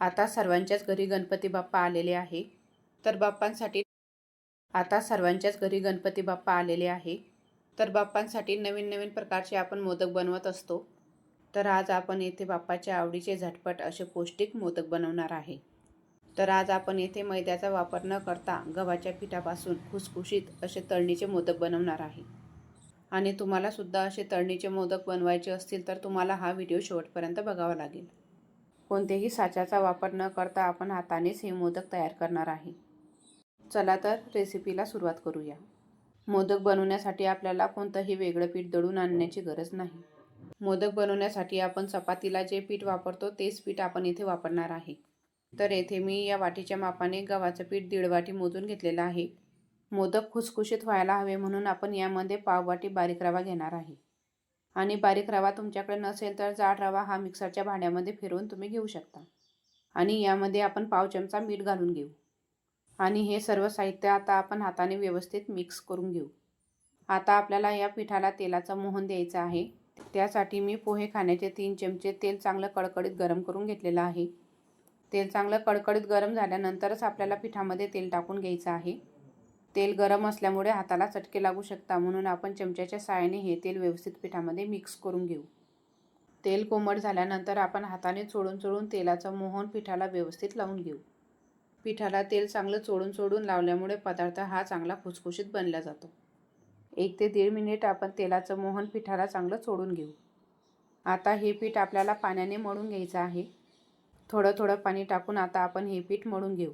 आता सर्वांच्याच घरी गणपती बाप्पा आलेले आहे. तर बाप्पांसाठी आता सर्वांच्याच घरी गणपती बाप्पा आलेले आहे. तर बाप्पांसाठी नवीन नवीन प्रकारचे आपण मोदक बनवत असतो. तर आज आपण येथे बाप्पाच्या आवडीचे झटपट असे पौष्टिक मोदक बनवणार आहे. तर आज आपण येथे मैद्याचा वापर न करता गव्हाच्या पिठापासून खुसखुशीत असे तळणीचे मोदक बनवणार आहे. आणि तुम्हालासुद्धा असे तळणीचे मोदक बनवायचे असतील तर तुम्हाला हा व्हिडिओ शेवटपर्यंत बघावा लागेल. कोणत्याही साच्याचा वापर न करता आपण हातानेच हे मोदक तयार करणार आहे. चला तर रेसिपीला सुरुवात करूया. मोदक बनवण्यासाठी आपल्याला कोणतंही वेगळं पीठ दळून आणण्याची गरज नाही. मोदक बनवण्यासाठी आपण चपातीला जे पीठ वापरतो तेच पीठ आपण इथे वापरणार आहे. तर येथे मी या वाटीच्या मापाने गव्हाचं पीठ दीड वाटी मोजून घेतलेलं आहे. मोदक खुसखुशीत व्हायला हवे म्हणून आपण यामध्ये पाववाटी बारीक रवा घेणार आहे. आणि बारीक रवा तुमच्याकडे नसेल तर जाड रवा हा मिक्सरच्या भांड्यामध्ये फिरवून तुम्ही घेऊ शकता. आणि यामध्ये आपण पाव चमचा मीठ घालून घेऊ. आणि हे सर्व साहित्य आता आपण हाताने व्यवस्थित मिक्स करून घेऊ. आता आपल्याला या पिठाला तेलाचा मोहन द्यायचं आहे. त्यासाठी मी पोहे खाण्याचे तीन चमचे तेल चांगलं कडकडीत गरम करून घेतलेलं आहे. तेल चांगलं कडकडीत गरम झाल्यानंतरच आपल्याला पिठामध्ये तेल टाकून घ्यायचं आहे. तेल गरम असल्यामुळे हाताला चटके लागू शकता म्हणून आपण चमच्याच्या साहाय्याने हे तेल व्यवस्थित पिठामध्ये मिक्स करून घेऊ. तेल कोमट झाल्यानंतर आपण हाताने चोळून चोळून तेलाचं मोहन पिठाला व्यवस्थित लावून घेऊ. पिठाला तेल चांगलं चोळून चोळून लावल्यामुळे पदार्थ हा चांगला खुसखुशीत बनला जातो. एक ते दीड मिनिट आपण तेलाचं मोहन पिठाला चांगलं चोळून घेऊ. आता हे पीठ आपल्याला पाण्याने मळून घ्यायचं आहे. थोडं थोडं पाणी टाकून आता आपण हे पीठ मळून घेऊ.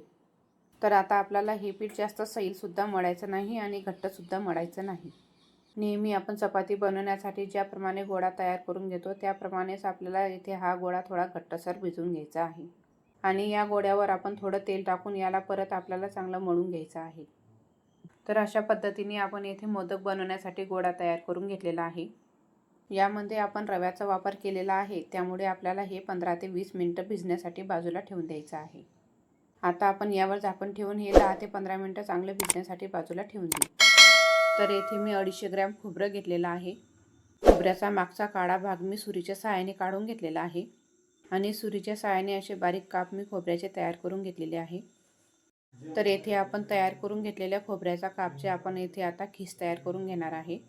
तर आता आपल्याला हे पीठ जास्त सैलसुद्धा मळायचं नाही आणि घट्टसुद्धा मळायचं नाही. नेहमी आपण चपाती बनवण्यासाठी ज्याप्रमाणे गोळा तयार करून घेतो त्याप्रमाणेच आपल्याला इथे हा गोळा थोडा घट्टसर भिजून घ्यायचा आहे. आणि या गोळ्यावर आपण थोडं तेल टाकून याला परत आपल्याला चांगलं मळून घ्यायचं आहे. तर अशा पद्धतीने आपण येथे मोदक बनवण्यासाठी गोळा तयार करून घेतलेला आहे. यामध्ये आपण रव्याचा वापर केलेला आहे त्यामुळे आपल्याला हे पंधरा ते वीस मिनटं भिजण्यासाठी बाजूला ठेवून द्यायचं आहे. आता आपण यावर झाकण ठेवून हे दहा ते पंधरा मिनटं चांगलं भिजण्यासाठी बाजूला ठेवून देऊ. तर येथे मी अडीचशे ग्रॅम खोबरं घेतलेलं आहे. खोबऱ्याचा मागचा काळा भाग मी सुरीच्या सहाय्याने काढून घेतलेला आहे. आणि सुरीच्या सहाय्याने असे बारीक काप मी खोबऱ्याचे तयार करून घेतलेले आहे. तर येथे आपण तयार करून घेतलेल्या खोबऱ्याचा कापचे आपण येथे आता खीस तयार करून घेणार आहे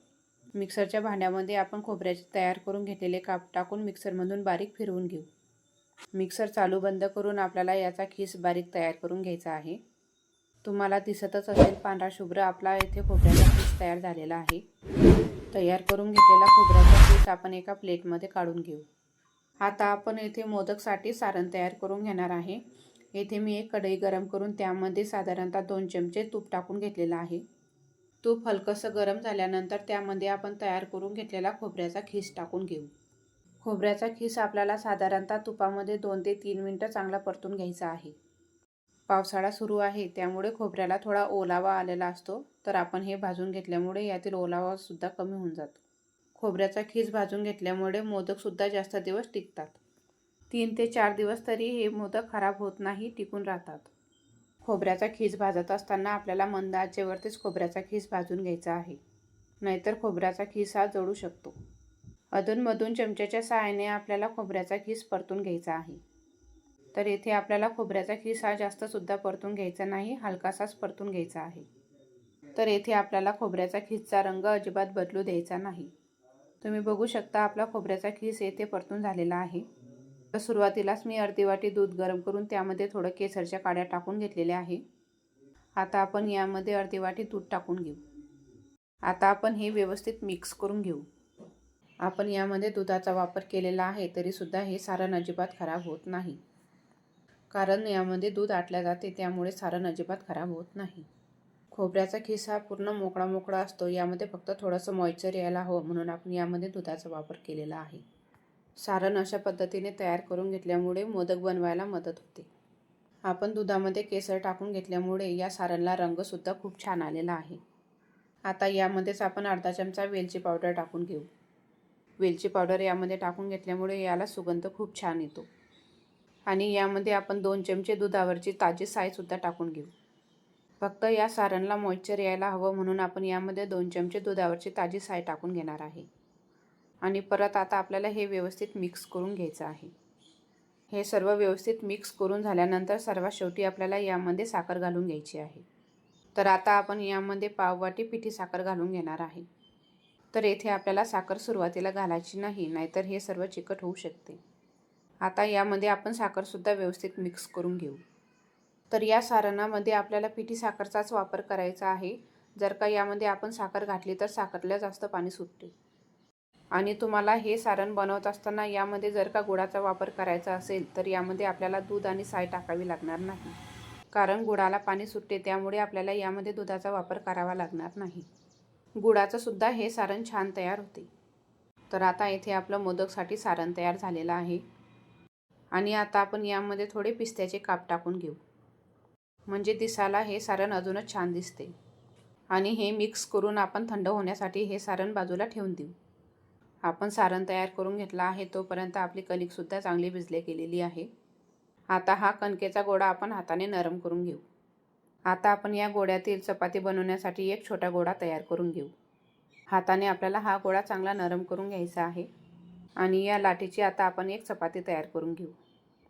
मिक्सरच्या भांड्यामध्ये आपण खोबऱ्याचे तयार करून घेतलेले काप टाकून मिक्सरमधून बारीक फिरवून घेऊ. मिक्सर चालू बंद करून आपल्याला याचा खीस बारीक तयार करून घ्यायचा आहे. तुम्हाला दिसतच असेल पांढरा शुभ्र आपला येथे खोबऱ्याचा खीस तयार झालेला आहे. तयार करून घेतलेला खोबऱ्याचा खीस आपण एका प्लेटमध्ये काढून घेऊ. आता आपण येथे मोदकसाठी सारण तयार करून घेणार आहे. येथे मी एक कढई गरम करून त्यामध्ये साधारणतः दोन चमचे तूप टाकून घेतलेलं आहे. तूप हलकंसं गरम झाल्यानंतर त्यामध्ये आपण तयार करून घेतलेला खोबऱ्याचा खीस टाकून घेऊ. खोबऱ्याचा खीस आपल्याला साधारणतः तुपामध्ये दोन ते तीन मिनटं चांगला परतून घ्यायचा आहे. पावसाळा सुरू आहे त्यामुळे खोबऱ्याला थोडा ओलावा आलेला असतो तर आपण हे भाजून घेतल्यामुळे यातील ओलावासुद्धा कमी होऊन जातो. खोबऱ्याचा खीस भाजून घेतल्यामुळे मोदकसुद्धा जास्त दिवस टिकतात. तीन ते चार दिवस तरी हे मोदक खराब होत नाही टिकून राहतात. खोबऱ्याचा खीस भाजत असताना आपल्याला मंद आचेवरतीच खोबऱ्याचा खीस भाजून घ्यायचा आहे. नाहीतर खोबऱ्याचा खीस हा जळू शकतो. अधूनमधून चमच्याच्या सहाय्याने आपल्याला खोबऱ्याचा खीस परतून घ्यायचा आहे. तर येथे आपल्याला खोबऱ्याचा खीस हा जास्तसुद्धा परतून घ्यायचा नाही हलकासाच परतून घ्यायचा आहे. तर येथे आपल्याला खोबऱ्याचा खीसचा रंग अजिबात बदलू द्यायचा नाही. तुम्ही बघू शकता आपला खोबऱ्याचा खीस येथे परतून झालेला आहे. तर सुरुवातीलाच मी अर्धी वाटी दूध गरम करून त्यामध्ये थोडं केसरच्या काड्या टाकून घेतलेल्या आहे. आता आपण यामध्ये अर्धी वाटी दूध टाकून घेऊ. आता आपण हे व्यवस्थित मिक्स करून घेऊ. आपण यामध्ये दुधाचा वापर केलेला आहे तरीसुद्धा हे सारण अजिबात खराब होत नाही. कारण यामध्ये दूध आटल्या जाते त्यामुळे सारण अजिबात खराब होत नाही. खोबऱ्याचा खिस हा पूर्ण मोकळा मोकळा असतो यामध्ये फक्त थोडंसं मॉइश्चर यायला हवं म्हणून आपण यामध्ये दुधाचा वापर केलेला आहे. सारण अशा पद्धतीने तयार करून घेतल्यामुळे मोदक बनवायला मदत होते. आपण दुधामध्ये केसर टाकून घेतल्यामुळे या सारणला रंगसुद्धा खूप छान आलेला आहे. आता यामध्येच आपण अर्धा चमचा वेलची पावडर टाकून घेऊ. वेलची पावडर यामध्ये टाकून घेतल्यामुळे याला सुगंध खूप छान येतो. आणि यामध्ये आपण दोन चमचे दुधावरची ताजी सायसुद्धा टाकून घेऊ. फक्त या सारणला मॉइश्चर यायला हवं म्हणून आपण यामध्ये दोन चमचे दुधावरची ताजी साय टाकून घेणार आहे. आणि परत आता आपल्याला हे व्यवस्थित मिक्स करून घ्यायचं आहे. हे सर्व व्यवस्थित मिक्स करून झाल्यानंतर सर्वात शेवटी आपल्याला यामध्ये साखर घालून घ्यायची आहे. तर आता आपण यामध्ये पाववाटी पिठी साखर घालून घेणार आहे. तर येथे आपल्याला साखर सुरुवातीला घालायची नाही नाहीतर हे सर्व चिकट होऊ शकते. आता यामध्ये आपण साखरसुद्धा व्यवस्थित मिक्स करून घेऊ. तर या सारणामध्ये आपल्याला पिठी साखरचाच वापर करायचा आहे. जर का यामध्ये आपण साखर घातली तर साखरला जास्त पाणी सुटते. आणि तुम्हाला हे सारण बनवत असताना यामध्ये जर का गुळाचा वापर करायचा असेल तर यामध्ये आपल्याला दूध आणि साय टाकावी लागणार नाही. कारण गुळाला पाणी सुटते त्यामुळे आपल्याला यामध्ये दुधाचा वापर करावा लागणार नाही. गुळाचं सुद्धा हे सारण छान तयार होते. तर आता येथे आपलं मोदकसाठी सारण तयार झालेलं आहे. आणि आता आपण यामध्ये थोडे पिस्त्याचे काप टाकून घेऊ. म्हणजे दिसायला हे सारण अजूनच छान दिसते. आणि हे मिक्स करून आपण थंड होण्यासाठी हे सारण बाजूला ठेवून देऊ. आपण सारण तयार करून घेतला आहे तोपर्यंत आपली कणिकसुद्धा चांगली भिजले गेलेली आहे. आता हा कणकेचा गोळा आपण हाताने नरम करून घेऊ. आता आपण या गोळ्यातील चपाती बनवण्यासाठी एक छोटा गोळा तयार करून घेऊ. हाताने आपल्याला हा गोळा चांगला नरम करून घ्यायचा आहे. आणि या लाटीची आता आपण एक चपाती तयार करून घेऊ.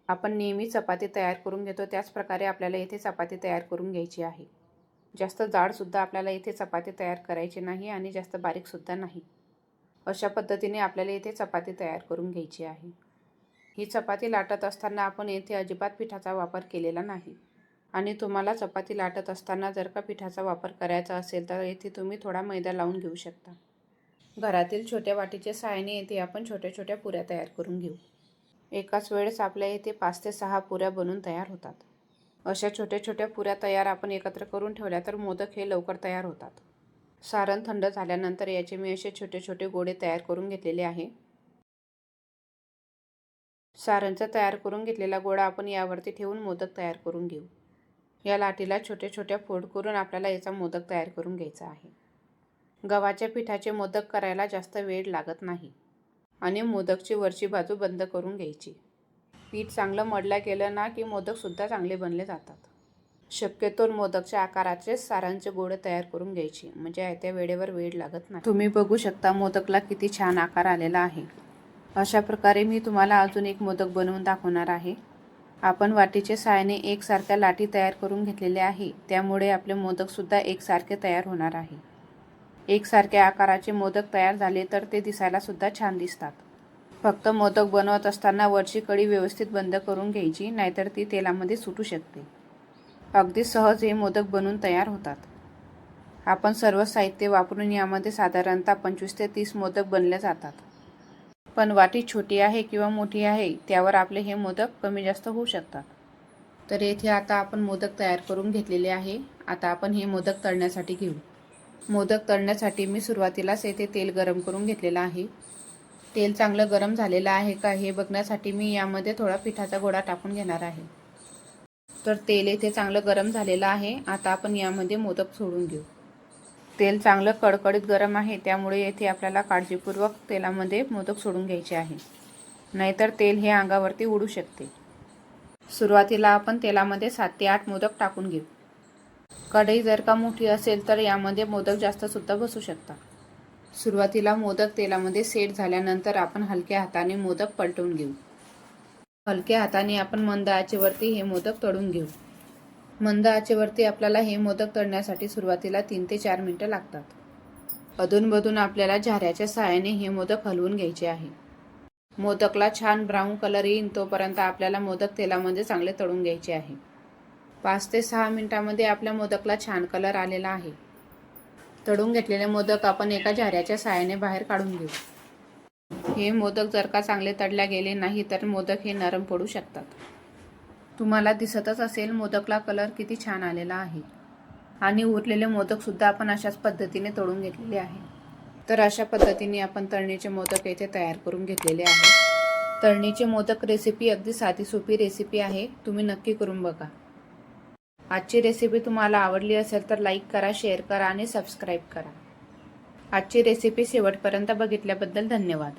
आपण नेहमी चपाती तयार करून घेतो त्याचप्रकारे आपल्याला येथे चपाती तयार करून घ्यायची आहे. जास्त जाडसुद्धा आपल्याला इथे चपाती तयार करायची नाही आणि जास्त बारीकसुद्धा नाही. अशा पद्धतीने आपल्याला इथे चपाती तयार करून घ्यायची आहे. ही चपाती लाटत असताना आपण येथे अजिबात पिठाचा वापर केलेला नाही. आणि तुम्हाला चपाती लाटत असताना जर का पिठाचा वापर करायचा असेल तर येथे तुम्ही थोडा मैदा लावून घेऊ शकता. घरातील छोट्या वाटीच्या सहाय्याने येथे आपण छोट्या छोट्या पुऱ्या तयार करून घेऊ. एकाच वेळेस आपल्या येथे पाच ते सहा पुऱ्या बनून तयार होतात. अशा छोट्या छोट्या पुऱ्या तयार आपण एकत्र करून ठेवल्या तर मोदक हे लवकर तयार होतात. सारण थंड झाल्यानंतर याचे मी असे छोटे छोटे गोळे तयार करून घेतलेले आहे. सारणचा तयार करून घेतलेला गोळा आपण यावरती ठेवून मोदक तयार करून घेऊ. या लाटीला छोट्या छोट्या फोड करून आपल्याला याचा मोदक तयार करून घ्यायचा आहे. गव्हाच्या पिठाचे मोदक करायला जास्त वेळ लागत नाही आणि मोदकची वरची बाजू बंद करून घ्यायची. पीठ चांगलं मडल्या गेलं ना की मोदकसुद्धा चांगले बनले जातात. शक्यतो मोदकच्या आकाराचे सारांचे गोळे तयार करून घ्यायची म्हणजे आयत्या वेळेवर वेळ लागत नाही. तुम्ही बघू शकता मोदकला किती छान आकार आलेला आहे. अशा प्रकारे मी तुम्हाला अजून एक मोदक बनवून दाखवणार आहे. आपण वाटीच्या सहाय्याने एकसारख्या लाटी तयार करून घेतलेल्या आहे. त्यामुळे आपले मोदकसुद्धा एकसारखे तयार होणार आहे. एकसारख्या आकाराचे मोदक तयार झाले तर ते दिसायला सुद्धा छान दिसतात. फक्त मोदक बनवत असताना वरची कडी व्यवस्थित बंद करून घ्यायची नाहीतर ती तेलामध्ये सुटू शकते. अगदी सहज हे मोदक बनून तयार होतात. आपण सर्व साहित्य वापरून यामध्ये साधारणतः पंचवीस ते तीस मोदक बनले जातात. पण वाटी छोटी आहे किंवा मोठी आहे त्यावर आपले हे मोदक कमी जास्त होऊ शकतात. तर येथे आता आपण मोदक तयार करून घेतलेले आहे. आता आपण हे मोदक तळण्यासाठी घेऊ. मोदक तळण्यासाठी मी सुरुवातीलाच येथे तेल गरम करून घेतलेलं आहे. तेल चांगलं गरम झालेलं आहे का हे बघण्यासाठी मी यामध्ये थोडा पिठाचा गोळा टाकून घेणार आहे. तर तेल येथे चांगलं गरम झालेलं आहे. आता आपण यामध्ये मोदक सोडून घेऊ. तेल चांगलं कडकडीत गरम आहे त्यामुळे येथे आपल्याला काळजीपूर्वक तेलामध्ये मोदक सोडून घ्यायचे आहे. नाहीतर तेल हे अंगावरती उडू शकते. सुरुवातीला आपण तेलामध्ये सात ते आठ मोदक टाकून घेऊ. कढई जर का मोठी असेल तर यामध्ये मोदक जास्तसुद्धा बसू शकतात सुरुवातीला मोदक तेलामध्ये सेट झाल्यानंतर आपण हलक्या हाताने मोदक पलटवून घेऊ. हलक्या हाताने आपण मंद आचेवरती हे मोदक तळून घेऊ. मंद आचेवरती आपल्याला हे मोदक तळण्यासाठी सुरुवातीला तीन ते चार मिनटं लागतात. अधूनमधून आपल्याला झाऱ्याच्या सहाय्याने हे मोदक हलवून घ्यायचे आहे. मोदकला छान ब्राऊन कलर येईन तोपर्यंत आपल्याला मोदक तेलामध्ये चांगले तळून घ्यायचे आहे. पाच ते सहा मिनटामध्ये आपल्या मोदकला छान कलर आलेला आहे. तळून घेतलेले मोदक आपण एका झाऱ्याच्या साहाय्याने बाहेर काढून घेऊ. हे मोदक जर का चांगले तळल्या गेले नाही तर मोदक हे नरम पडू शकतात. तुम्हाला दिसतच असेल मोदकला कलर किती छान आलेला आहे. आणि उरलेले मोदकसुद्धा आपण अशाच पद्धतीने तळून घेतलेले आहे. तर अशा पद्धतीने आपण तळणीचे मोदक येथे तयार करून घेतलेले आहे. तळणीचे मोदक रेसिपी अगदी साधी सोपी रेसिपी आहे. तुम्ही नक्की करून बघा. आजची रेसिपी तुम्हाला आवडली असेल तर लाईक करा शेअर करा आणि सबस्क्राईब करा. आजची रेसिपी शेवटपर्यंत बघितल्याबद्दल धन्यवाद.